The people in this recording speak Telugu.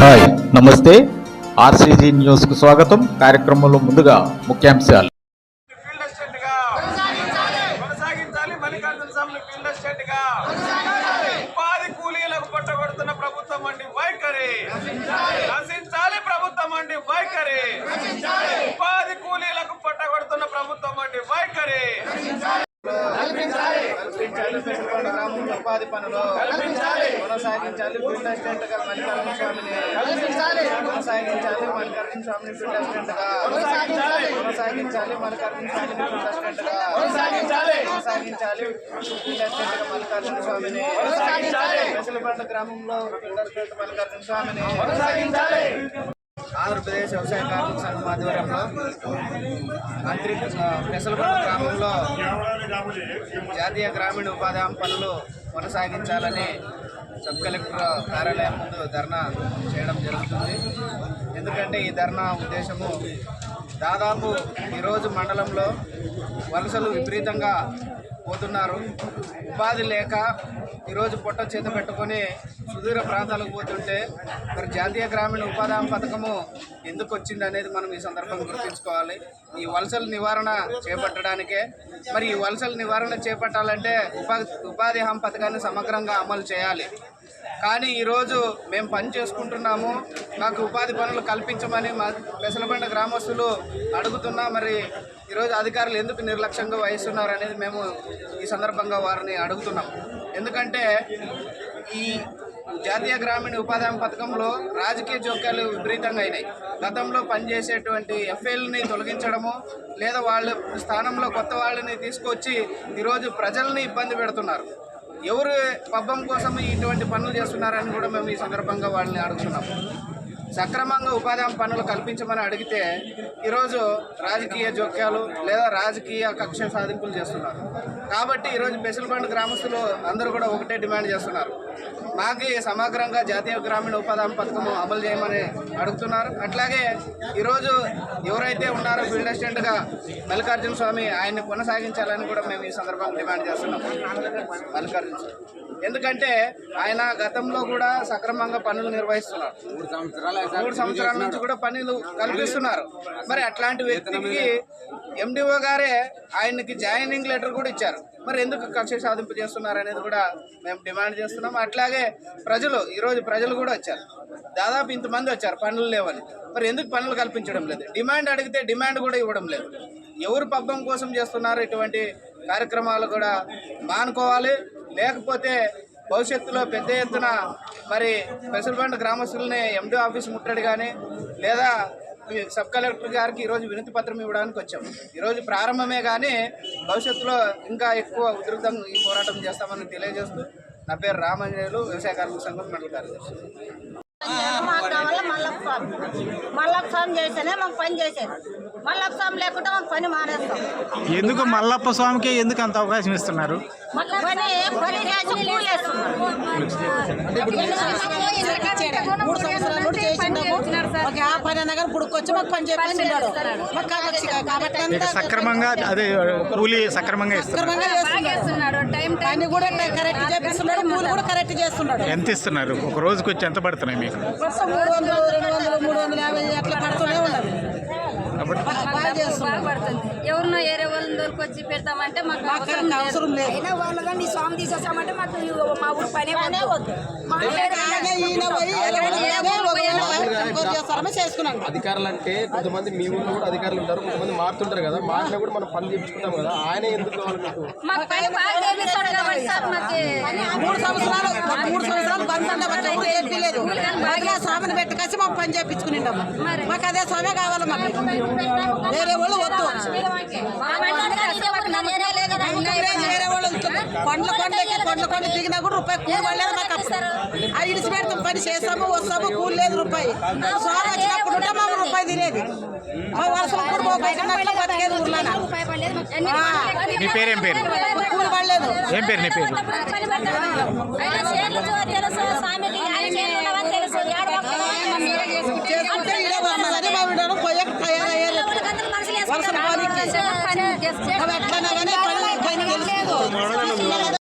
హాయ్ నమస్తే. ఆర్సీజీ న్యూస్కు స్వాగతం. కార్యక్రమంలో ముందుగా ముఖ్యాంశాలు. ఉపాధి కూలీలకు పట్టగొడుతున్న ప్రభుత్వం అండి వైఖరి. నశించాలి ప్రభుత్వం అండి వైఖరి ఉపాధి కూలీలకు పట్టగొడుతున్న ప్రభుత్వం అండి వైఖరి. కల్పించాలి. పెట్టుబడి గ్రామంలో ఉపాధి పనులు కొనసాగించాలి. ఫీల్డ్ అసిస్టెంట్గా మల్లికార్జున స్వామిని కొనసాగించాలి. మల్లికార్జున స్వామిని ఫీల్డ్ అసిస్టెంట్గా కొనసాగించాలి. మల్లికార్జున స్వామిని ఫీల్డ్ అసిస్టెంట్గా కొనసాగించాలి. ఫీల్డ్ అసిస్టెంట్గా మల్లికార్జున స్వామిని పెసలబండ గ్రామంలో ఫీల్డ్ అసిస్టెంట్ మల్లికార్జున స్వామిని కొనసాగించాలి. ఆంధ్రప్రదేశ్ వ్యవసాయ కార్మిక సంఘం ఆధ్వర్యంలో మంత్రి పెసలపల్లి గ్రామంలో జాతీయ గ్రామీణ ఉపాధి పనులు కొనసాగించాలని సబ్ కలెక్టర్ కార్యాలయం ముందు ధర్నా చేయడం జరుగుతుంది. ఎందుకంటే ఈ ధర్నా ఉద్దేశము దాదాపు ఈరోజు మండలంలో వలసలు విపరీతంగా పోతున్నారు. ఉపాధి లేక ఈరోజు పొట్ట చేత పెట్టుకొని సుదూర ప్రాంతాలకు పోతుంటే మరి జాతీయ గ్రామీణ ఉపాధి హామీ పథకము ఎందుకు వచ్చింది అనేది మనం ఈ సందర్భంగా గుర్తుంచుకోవాలి. ఈ వలసల నివారణ చేపట్టడానికే మరి ఈ వలసల నివారణ చేపట్టాలంటే ఉపాధి ఉపాధి హామీ పథకాన్ని సమగ్రంగా అమలు చేయాలి. కానీ ఈరోజు మేము పని చేసుకుంటున్నాము. మాకు ఉపాధి పనులు కల్పించమని మా పెసలబండ గ్రామస్తులు అడుగుతున్నా మరి ఈరోజు అధికారులు ఎందుకు నిర్లక్ష్యంగా వహిస్తున్నారు అనేది మేము ఈ సందర్భంగా వారిని అడుగుతున్నాం. ఎందుకంటే ఈ జాతీయ గ్రామీణ ఉపాధి హామీ పథకంలో రాజకీయ జోక్యాలు విపరీతంగా అయినాయి. గతంలో పనిచేసేటువంటి ఎఫ్ఏల్ని తొలగించడము లేదా వాళ్ళ స్థానంలో కొత్త వాళ్ళని తీసుకొచ్చి ఈరోజు ప్రజల్ని ఇబ్బంది పెడుతున్నారు. ఎవరు పబ్బం కోసం ఇటువంటి పనులు చేస్తున్నారని కూడా మేము ఈ సందర్భంగా వాళ్ళని అడుగుతున్నాం. సక్రమంగా ఉపాధి హామీ పనులు కల్పించమని అడిగితే ఈరోజు రాజకీయ జోక్యాలు లేదా రాజకీయ కక్ష సాధింపులు చేస్తున్నారు. కాబట్టి ఈరోజు పెసలబండ్ గ్రామస్తులు అందరూ కూడా ఒకటే డిమాండ్ చేస్తున్నారు. మాకు సమగ్రంగా జాతీయ గ్రామీణ ఉపాధి పథకం అమలు చేయమని అడుగుతున్నారు. అట్లాగే ఈరోజు ఎవరైతే ఉన్నారో ఫీల్డ్ అసిస్టెంట్గా మల్లికార్జున స్వామి ఆయన్ని కొనసాగించాలని కూడా మేము ఈ సందర్భంగా డిమాండ్ చేస్తున్నాం. మల్లికార్జున స్వామి ఎందుకంటే ఆయన గతంలో కూడా సక్రమంగా పనులు నిర్వహిస్తున్నారు. మూడు సంవత్సరాల నుంచి కూడా పనులు కల్పిస్తున్నారు. మరి అట్లాంటి వ్యక్తికి ఎండిఓ గారే ఆయనకి జాయినింగ్ లెటర్ కూడా ఇచ్చారు. మరి ఎందుకు కక్ష సాధింపు చేస్తున్నారు అనేది కూడా మేము డిమాండ్ చేస్తున్నాం. అట్లాగే ప్రజలు ఈరోజు ప్రజలు కూడా వచ్చారు. దాదాపు ఇంతమంది వచ్చారు పనులు లేవని. మరి ఎందుకు పనులు కల్పించడం లేదు? డిమాండ్ అడిగితే డిమాండ్ కూడా ఇవ్వడం లేదు. ఎవరు పబ్బం కోసం చేస్తున్నారు ఇటువంటి కార్యక్రమాలు కూడా మానుకోవాలి. లేకపోతే భవిష్యత్తులో పెద్ద ఎత్తున మరి పెసల్బండ్ గ్రామస్తులని ఎండి ఆఫీస్ ముట్టడి కానీ లేదా సబ్ కలెక్టర్ గారికి ఈరోజు వినతి పత్రం ఇవ్వడానికి వచ్చాం. ఈరోజు ప్రారంభమే కానీ భవిష్యత్తులో ఇంకా ఎక్కువ ఉధృతంగా ఈ పోరాటం చేస్తామని తెలియజేస్తూ నా పేరు రామంజనేయులు వ్యవసాయ కార్మిక సంఘం మండల కార్యదర్శి. మాకు కావాలా మల్లప్ప స్వామి మల్లప్ప స్వామి చేస్తేనే మాకు పని చేసేది. మల్లప్ప స్వామి మాకు పని మానేస్తాం. ఎందుకు మల్లప్ప స్వామికి ఎందుకు అంత అవకాశం ఇస్తున్నారు? పని పని చేసి కూలేస్తున్నారు ఒక ఆ పని అన్నా కానీ పుడుకొచ్చి మాకు పని చేపిస్తున్నాడు. మాకు కాబట్టి కాబట్టి మీకు అంతా సక్రమంగా అదే కూలీ సక్రమంగా సక్రమంగా చేస్తున్నాడు. పని కూడా కరెక్ట్ చేపిస్తున్నాడు. మూలు కూడా కరెక్ట్ చేస్తున్నాడు. ఎంత ఇస్తున్నారు? ఒక రోజుకి వచ్చి ఎంత పడుతున్నాయి మీకు? మూడు వందలు రెండు వందలు మూడు వందల యాభై అట్లా పడుతూనే చేస్తున్నాడు. ఎవరినో ఏరే వాళ్ళని దొరికొచ్చి పెడతామంటే మాకు అవసరం లేదు. అయినా వాళ్ళు కానీ స్వామి తీసేసామంటే మాకు మా ఊరు పనే పనే వద్దు. చేస్తారని అధికారులు అంటే కొంతమంది మీ ఊళ్ళో కూడా అధికారులు ఉంటారు కొంతమంది మారుతుంటారు కదా. మారినా కూడా మనం పని చేయించుకుంటాం కదా. ఆయన ఎందుకు కావాలి మీకు మూడు సంవత్సరాలు మూడు బంద్ స్వామిని పెట్టుకొచ్చి మాకు పని మాకు అదే స్వామి కావాలి మాకు. వేరే వాళ్ళు వద్దు. వేరే కొండల కొండకి కొండల కొండ దిగినా కూడా రూపాయి కూలి పడలేదు మాకు అప్పుడు. ఆ ఇడిచి పెడతాం. పని చేస్తాము వస్తాము కూలి లేదు రూపాయి. స్వామి వచ్చినప్పుడు ఉంటే మాకు రూపాయి తినేది. మా వలసలు కూడా పోకుండా బతికేది నీ పేరేం పేరు? కూలి పడలేదు. ఏం పేరు నీ పేరు? చేసుకుంటే పోయక తయారయ్యారు వలసలు. పని అవి తెలుసు.